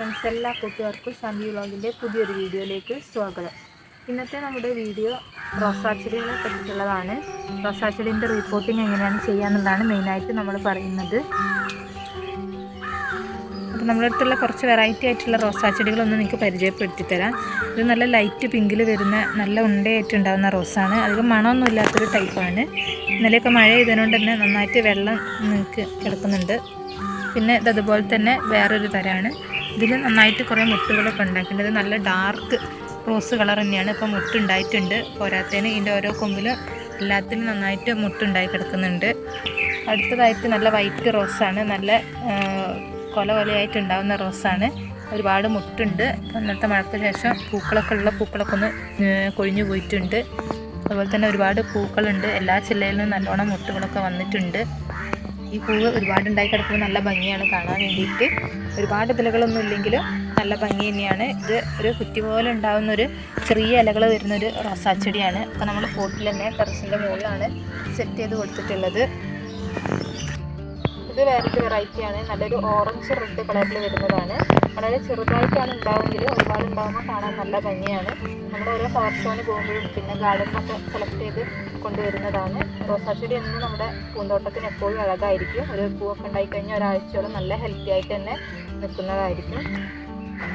Friends എല്ലാ കൂട്ടുകാർക്കും ശാന്തി വ്ളോഗിന്റെ പുതിയൊരു വീഡിയോയിലേക്ക് സ്വാഗതം. ഇന്നത്തെ നമ്മുടെ വീഡിയോ റോസാച്ചെടികളെ പറ്റിയിട്ടുള്ളതാണ്. റോസാച്ചെടിന്റെ റിപ്പോർട്ടിങ് എങ്ങനെയാണ് ചെയ്യാന്നുള്ളതാണ് മെയിനായിട്ട് നമ്മൾ പറയുന്നത്. അപ്പോൾ നമ്മുടെ അടുത്തുള്ള കുറച്ച് വെറൈറ്റി ആയിട്ടുള്ള റോസാച്ചെടികളൊന്ന് നിങ്ങൾക്ക് പരിചയപ്പെടുത്തി തരാം. ഇത് നല്ല ലൈറ്റ് പിങ്കിൽ വരുന്ന നല്ല ഉണ്ടയായിട്ട് ഉണ്ടാകുന്ന റോസാണ്. അധികം മണമൊന്നും ഇല്ലാത്തൊരു ടൈപ്പാണ് ഇന്നലെയൊക്കെ മഴ ചെയ്തതുകൊണ്ട് തന്നെ നന്നായിട്ട് വെള്ളം നിങ്ങൾക്ക് കിടക്കുന്നുണ്ട്. പിന്നെ ഇതതുപോലെ തന്നെ വേറൊരു തരമാണ് ഇതിൽ നന്നായിട്ട് കുറേ മുട്ടുകളൊക്കെ ഉണ്ടാക്കിയിട്ടുണ്ട് നല്ല ഡാർക്ക് റോസ് കളർ തന്നെയാണ്. ഇപ്പോൾ മുട്ടുണ്ടായിട്ടുണ്ട്. പോരാത്തതിന് ഇതിന്റെ ഓരോ കൊമ്പിലും എല്ലാത്തിനും നന്നായിട്ട് മുട്ടുണ്ടായി കിടക്കുന്നുണ്ട്. അടുത്തതായിട്ട് നല്ല വൈറ്റ് റോസാണ് നല്ല കൊല കൊലയായിട്ട് ഉണ്ടാകുന്ന റോസാണ് ഒരുപാട് മുട്ടുണ്ട്. ഇന്നത്തെ മഴയ്ക്ക് ശേഷം പൂക്കളൊക്കെ ഉള്ള പൂക്കളൊക്കെ ഒന്ന് കൊഴിഞ്ഞു പോയിട്ടുണ്ട്. അതുപോലെ തന്നെ ഒരുപാട് പൂക്കളുണ്ട്. എല്ലാ ചില്ലയിലും നല്ലോണം മുട്ടുകളൊക്കെ വന്നിട്ടുണ്ട്. ഈ പൂവ് ഒരുപാട് ഉണ്ടായി കിടക്കുമ്പോൾ നല്ല ഭംഗിയാണ് കാണാൻ വേണ്ടിയിട്ട്. ഒരുപാട് ഇലകളൊന്നും ഇല്ലെങ്കിലും നല്ല ഭംഗി തന്നെയാണ്. ഇത് ഒരു കുറ്റി പോലെ ഉണ്ടാകുന്ന ഒരു ചെറിയ ഇലകൾ വരുന്ന ഒരു റോസാച്ചെടിയാണ്. അപ്പോൾ നമ്മൾ പോട്ടിൽ തന്നെ ടെറസിന്റെ മുകളിലാണ് സെറ്റ് ചെയ്ത് കൊടുത്തിട്ടുള്ളത്. ഇത് വേറൊരു വെറൈറ്റിയാണ് നല്ലൊരു ഓറഞ്ച് റെഡ് കളറിൽ വരുന്നതാണ്. വളരെ ചെറുതായിട്ടാണ് ഉണ്ടാവുമെങ്കിലും ഒരുപാട് ഉണ്ടാകുമ്പോൾ കാണാൻ നല്ല ഭംഗിയാണ്. നമ്മൾ ഓരോ ഫ്ലവർ ഷോന് പോകുമ്പോഴും പിന്നെ ഗാർഡനിലൊക്കെ സെലക്ട് ചെയ്ത് കൊണ്ടുവരുന്നതാണ്. റോസാച്ചെടി എന്നും നമ്മുടെ പൂന്തോട്ടത്തിന് എപ്പോഴും അഴകായിരിക്കും. ഒരു പൂവൊക്കെ ഉണ്ടായിക്കഴിഞ്ഞാൽ ഒരാഴ്ചയോളം നല്ല ഹെൽത്തി ആയിട്ട് തന്നെ നിൽക്കുന്നതായിരിക്കും.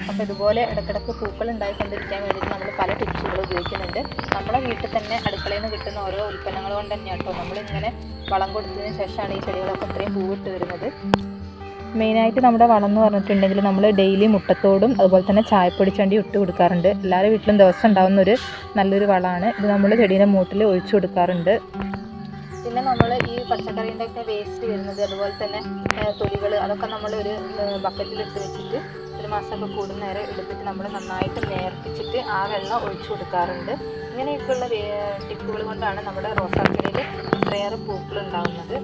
അപ്പോൾ ഇതുപോലെ ഇടയ്ക്കിടയ്ക്ക് പൂക്കൾ ഉണ്ടായിക്കൊണ്ടിരിക്കാൻ വേണ്ടിയിട്ട് നമ്മൾ പല ടിപ്സുകൾ ഉപയോഗിക്കുന്നുണ്ട്. നമ്മുടെ വീട്ടിൽ തന്നെ അടുക്കളയിൽ നിന്ന് കിട്ടുന്ന ഓരോ ഉൽപ്പന്നങ്ങൾ കൊണ്ട് തന്നെ കേട്ടോ. നമ്മളിങ്ങനെ വളം കൊടുത്തതിന് ശേഷമാണ് ഈ ചെടികളൊക്കെ ഇത്രയും പൂവിട്ട് വരുന്നത്. മെയിനായിട്ട് നമ്മുടെ വളം എന്ന് പറഞ്ഞിട്ടുണ്ടെങ്കിൽ നമ്മൾ ഡെയിലി മുട്ടത്തോടും അതുപോലെ തന്നെ ചായപ്പൊടി ചണ്ടി ഇട്ട് കൊടുക്കാറുണ്ട്. എല്ലാവരുടെ വീട്ടിലും ദിവസം ഉണ്ടാകുന്ന ഒരു നല്ലൊരു വളമാണ്. ഇത് നമ്മൾ ചെടീന്റെ മൂട്ടിൽ ഒഴിച്ചു കൊടുക്കാറുണ്ട്. പിന്നെ നമ്മൾ ഈ പച്ചക്കറീന്റെ ഒക്കെ വേസ്റ്റ് വരുന്നത് അതുപോലെ തന്നെ തൊലികൾ അതൊക്കെ നമ്മൾ ഒരു ബക്കറ്റിൽ ഇട്ട് വെച്ചിട്ട് ഒരു മാസമൊക്കെ കൂടുന്ന നേരം എടുത്തിട്ട് നമ്മൾ നന്നായിട്ട് നേർപ്പിച്ചിട്ട് ആ വെള്ളം ഒഴിച്ചു കൊടുക്കാറുണ്ട്. ഇങ്ങനെയൊക്കെയുള്ള ടിപ്പുകൾ കൊണ്ടാണ് നമ്മുടെ റോസാക്കിടയിൽ ഇത്രയേറെ പൂക്കൾ ഉണ്ടാകുന്നത്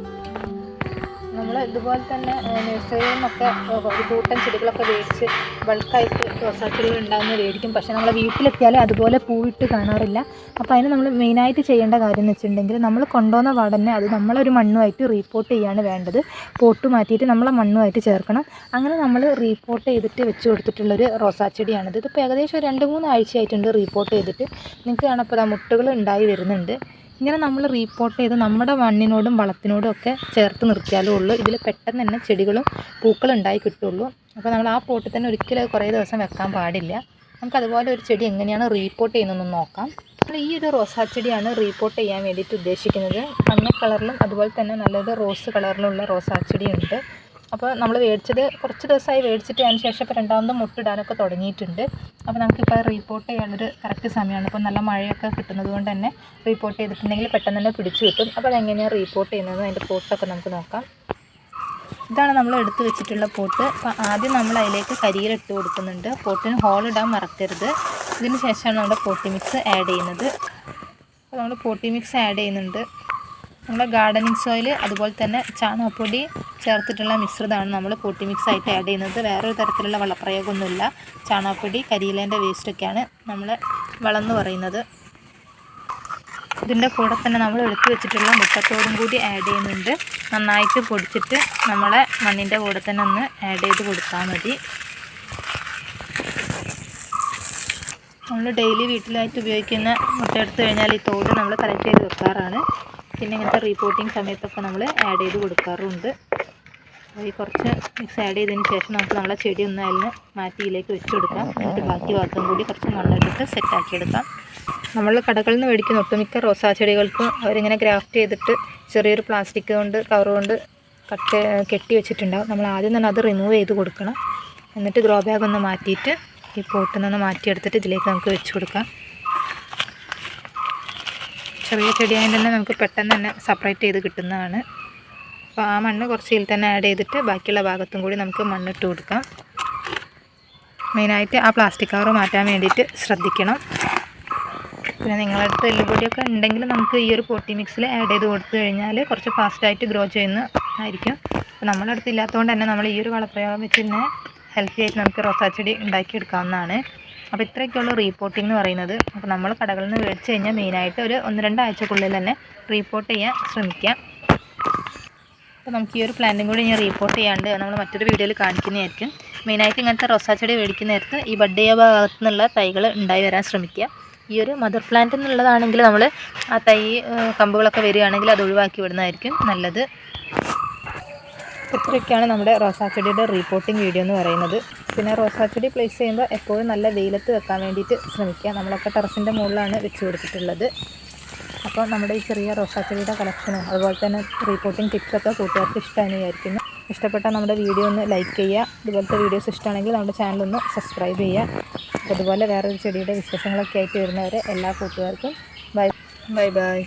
നമ്മൾ ഇതുപോലെ തന്നെ നഴ്സറിയിൽ നിന്നൊക്കെ ഒരു കൂട്ടം ചെടികളൊക്കെ വേടിച്ച് ബൾക്കായിട്ട് റോസാച്ചെടികൾ ഉണ്ടാകുന്ന മേടിക്കും പക്ഷേ നമ്മൾ വീട്ടിലെത്തിയാൽ അതുപോലെ പൂവിട്ട് കാണാറില്ല. അപ്പോൾ അതിന് നമ്മൾ മെയിനായിട്ട് ചെയ്യേണ്ട കാര്യം എന്ന് വെച്ചിട്ടുണ്ടെങ്കിൽ നമ്മൾ കൊണ്ടുവന്ന പാടന്നെ അത് നമ്മളൊരു മണ്ണുമായിട്ട് റീപ്പോർട്ട് ചെയ്യാണ് വേണ്ടത്. പോട്ട് മാറ്റിയിട്ട് നമ്മളെ മണ്ണുമായിട്ട് ചേർക്കണം. അങ്ങനെ നമ്മൾ റീപ്പോർട്ട് ചെയ്തിട്ട് വെച്ച് കൊടുത്തിട്ടുള്ളൊരു റോസാച്ചെടിയാണിത്. ഇതിപ്പോൾ ഏകദേശം രണ്ട് മൂന്ന് ആഴ്ചയായിട്ടുണ്ട് റീപ്പോർട്ട് ചെയ്തിട്ട്. നിങ്ങൾക്ക് കാണപ്പോൾ മുട്ടുകൾ ഉണ്ടായി വരുന്നുണ്ട്. ഇങ്ങനെ നമ്മൾ റീപ്പോർട്ട് ചെയ്ത് നമ്മുടെ മണ്ണിനോടും വളത്തിനോടും ഒക്കെ ചേർത്ത് നിർത്തിയാലേ ഉള്ളൂ. ഇതിൽ പെട്ടെന്ന് തന്നെ ചെടികളും പൂക്കളും ഉണ്ടായി കിട്ടുള്ളൂ. അപ്പോൾ നമ്മൾ ആ പോട്ടിൽ തന്നെ ഒരിക്കലും കുറേ ദിവസം വെക്കാൻ പാടില്ല. നമുക്ക് അതുപോലെ ഒരു ചെടി എങ്ങനെയാണ് റീപ്പോർട്ട് ചെയ്യുന്നതെന്ന് നോക്കാം. നമ്മൾ ഈ ഒരു റോസാ ചെടിയാണ് റീപ്പോർട്ട് ചെയ്യാൻ വേണ്ടിയിട്ട് ഉദ്ദേശിക്കുന്നത്. മഞ്ഞ കളറിലും അതുപോലെ തന്നെ നല്ലത് റോസ് കളറിലുള്ള റോസാ ചെടിയുണ്ട്. അപ്പോൾ നമ്മൾ മേടിച്ചത് കുറച്ച് ദിവസമായി മേടിച്ചിട്ട് അതിന് ശേഷം ഇപ്പോൾ രണ്ടാമതും മുട്ടിടാനൊക്കെ തുടങ്ങിയിട്ടുണ്ട്. അപ്പോൾ നമുക്കിപ്പോൾ റീപ്പോർട്ട് ചെയ്യാനൊരു കറക്റ്റ് സമയമാണ്. ഇപ്പോൾ നല്ല മഴയൊക്കെ കിട്ടുന്നത് കൊണ്ട് തന്നെ റീപ്പോർട്ട് ചെയ്തിട്ടുണ്ടെങ്കിൽ പെട്ടെന്ന് തന്നെ പിടിച്ചു കിട്ടും. അപ്പോൾ അതെങ്ങനെയാണ് റീപ്പോർട്ട് ചെയ്യുന്നത്? അതിന്റെ പോട്ടൊക്കെ നമുക്ക് നോക്കാം. ഇതാണ് നമ്മൾ എടുത്തു വെച്ചിട്ടുള്ള പോട്ട്. അപ്പോൾ ആദ്യം നമ്മൾ അതിലേക്ക് കരിയിലിട്ട് കൊടുക്കുന്നുണ്ട്. പോട്ടിന് ഹോൾ ഇടാൻ മറക്കരുത്. ഇതിന് ശേഷമാണ് നമ്മുടെ പോട്ടി മിക്സ് ആഡ് ചെയ്യുന്നത്. അപ്പോൾ നമ്മൾ പോട്ടി മിക്സ് ആഡ് ചെയ്യുന്നുണ്ട്. നമ്മുടെ ഗാർഡനിങ് സോയിൽ അതുപോലെ തന്നെ ചാണകപ്പൊടി ചേർത്തിട്ടുള്ള മിശ്രിതമാണ് നമ്മൾ പോട്ടി മിക്സ് ആയിട്ട് ആഡ് ചെയ്യുന്നത്. വേറൊരു തരത്തിലുള്ള വളപ്രയോഗമൊന്നുമില്ല. ചാണകപ്പൊടി കരിയിലേന്റെ വേസ്റ്റൊക്കെയാണ് നമ്മൾ വളം എന്ന് പറയുന്നത്. ഇതിന്റെ കൂടെ തന്നെ നമ്മൾ എടുത്തു വെച്ചിട്ടുള്ള മുട്ടത്തോടും കൂടി ആഡ് ചെയ്യുന്നുണ്ട്. നന്നായിട്ട് പൊടിച്ചിട്ട് നമ്മളെ മണ്ണിന്റെ കൂടെ തന്നെ ഒന്ന് ആഡ് ചെയ്ത് കൊടുത്താൽ മതി. നമ്മൾ ഡെയിലി വീട്ടിലായിട്ട് ഉപയോഗിക്കുന്ന മുട്ട എടുത്തു കഴിഞ്ഞാൽ ഈ തോട് നമ്മൾ കളക്ട് ചെയ്ത് വെക്കാറാണ്. പിന്നെ ഇങ്ങനത്തെ റീപോർട്ടിങ് സമയത്തൊക്കെ നമ്മൾ ആഡ് ചെയ്ത് കൊടുക്കാറുണ്ട്. അപ്പോൾ ഈ കുറച്ച് മിക്സ് ആഡ് ചെയ്തതിന് ശേഷം നമുക്ക് നമ്മളെ ചെടി ഒന്ന് അതിൽ മാറ്റി ഇതിലേക്ക് വെച്ച് കൊടുക്കാം. എന്നിട്ട് ബാക്കി ഭാഗത്തും കൂടി കുറച്ച് മണ്ണെടുത്ത് സെറ്റാക്കി എടുക്കാം. നമ്മൾ കടകളിൽ നിന്ന് മേടിക്കുന്ന ഒട്ടുമിക്ക റോസാ ചെടികൾക്കും അവരിങ്ങനെ ഗ്രാഫ്റ്റ് ചെയ്തിട്ട് ചെറിയൊരു പ്ലാസ്റ്റിക് കൊണ്ട് കവർ കൊണ്ട് കട്ട് കെട്ടി വെച്ചിട്ടുണ്ടാവും. നമ്മൾ ആദ്യം തന്നെ അത് റിമൂവ് ചെയ്ത് കൊടുക്കണം. എന്നിട്ട് ഗ്രോ ബാഗ് ഒന്ന് മാറ്റിയിട്ട് ഈ പോട്ടിൽ നിന്ന് മാറ്റിയെടുത്തിട്ട് ഇതിലേക്ക് നമുക്ക് വെച്ച് കൊടുക്കാം. ചെറിയ ചെടിയായത് തന്നെ നമുക്ക് പെട്ടെന്ന് തന്നെ സെപ്പറേറ്റ് ചെയ്ത് കിട്ടുന്നതാണ്. അപ്പോൾ ആ മണ്ണ് കുറച്ച് ഇതിൽ തന്നെ ആഡ് ചെയ്തിട്ട് ബാക്കിയുള്ള ഭാഗത്തും കൂടി നമുക്ക് മണ്ണിട്ട് കൊടുക്കാം. മെയിനായിട്ട് ആ പ്ലാസ്റ്റിക് കവർ മാറ്റാൻ വേണ്ടിയിട്ട് ശ്രദ്ധിക്കണം. പിന്നെ നിങ്ങളുടെ അടുത്ത് എല്ലുപൊടിയൊക്കെ ഉണ്ടെങ്കിൽ നമുക്ക് ഈ ഒരു പൊട്ടി മിക്സിൽ ആഡ് ചെയ്ത് കൊടുത്തു കഴിഞ്ഞാൽ കുറച്ച് ഫാസ്റ്റായിട്ട് ഗ്രോ ചെയ്യുന്ന ആയിരിക്കും. അപ്പോൾ നമ്മുടെ അടുത്ത് ഇല്ലാത്തതുകൊണ്ട് തന്നെ നമ്മൾ ഈ ഒരു വളപ്രയോഗം വെച്ച് തന്നെ ഹെൽത്തി ആയിട്ട് നമുക്ക് റോസാച്ചെടി ഉണ്ടാക്കിയെടുക്കാവുന്നതാണ് അപ്പോൾ ഇത്രയൊക്കെയുള്ള റീപ്പോർട്ടിംഗ് എന്ന് പറയുന്നത്. അപ്പോൾ നമ്മൾ കടകളിൽ നിന്ന് മേടിച്ച് കഴിഞ്ഞാൽ മെയിനായിട്ട് ഒരു ഒന്ന് രണ്ടാഴ്ചക്കുള്ളിൽ തന്നെ റീപ്പോർട്ട് ചെയ്യാൻ ശ്രമിക്കാം. അപ്പോൾ നമുക്ക് ഈ ഒരു പ്ലാന്റും കൂടി ഞാൻ റീപ്പോർട്ട് ചെയ്യാണ്ട് നമ്മൾ മറ്റൊരു വീഡിയോയിൽ കാണിക്കുന്നതായിരിക്കും. മെയിനായിട്ട് ഇങ്ങനത്തെ റൊസാച്ചെടി ചെടി മേടിക്കുന്ന നേരത്ത് ഈ ബഡ് ഭാഗത്തു നിന്നുള്ള തൈകൾ ഉണ്ടായി വരാൻ ശ്രമിക്കുക. ഈ ഒരു മദർ പ്ലാന്റ് എന്നുള്ളതാണെങ്കിൽ നമ്മൾ ആ തൈ കമ്പുകളൊക്കെ വരികയാണെങ്കിൽ അത് ഒഴിവാക്കി വിടുന്നതായിരിക്കും നല്ലത്. ഇത്രയൊക്കെയാണ് നമ്മുടെ റോസാ ചെടിയുടെ റീപോർട്ടിംഗ് വീഡിയോ എന്ന് പറയുന്നത്. പിന്നെ റോസാ ചെടി പ്ലേസ് ചെയ്യുമ്പോൾ എപ്പോഴും നല്ല വെയിലത്ത് വെക്കാൻ വേണ്ടിയിട്ട് ശ്രമിക്കുക. നമ്മളൊക്കെ ടെറസിന്റെ മുകളിലാണ് വെച്ച് കൊടുത്തിട്ടുള്ളത്. അപ്പോൾ നമ്മുടെ ഈ ചെറിയ റോസാ ചെടിയുടെ കളക്ഷനും അതുപോലെ തന്നെ റീപോർട്ടിംഗ് ടിപ്സൊക്കെ കൂട്ടുകാർക്ക് ഇഷ്ടമായി വിചാരിക്കുന്നു. ഇഷ്ടപ്പെട്ടാൽ നമ്മുടെ വീഡിയോ ഒന്ന് ലൈക്ക് ചെയ്യുക. ഇതുപോലത്തെ വീഡിയോസ് ഇഷ്ടമാണെങ്കിൽ നമ്മുടെ ചാനൽ ഒന്ന് സബ്സ്ക്രൈബ് ചെയ്യുക. അതുപോലെ വേറൊരു ചെടിയുടെ വിശേഷങ്ങളൊക്കെ ആയിട്ട് വരുന്നവരെ എല്ലാ കൂട്ടുകാർക്കും ബൈ ബൈ ബൈ.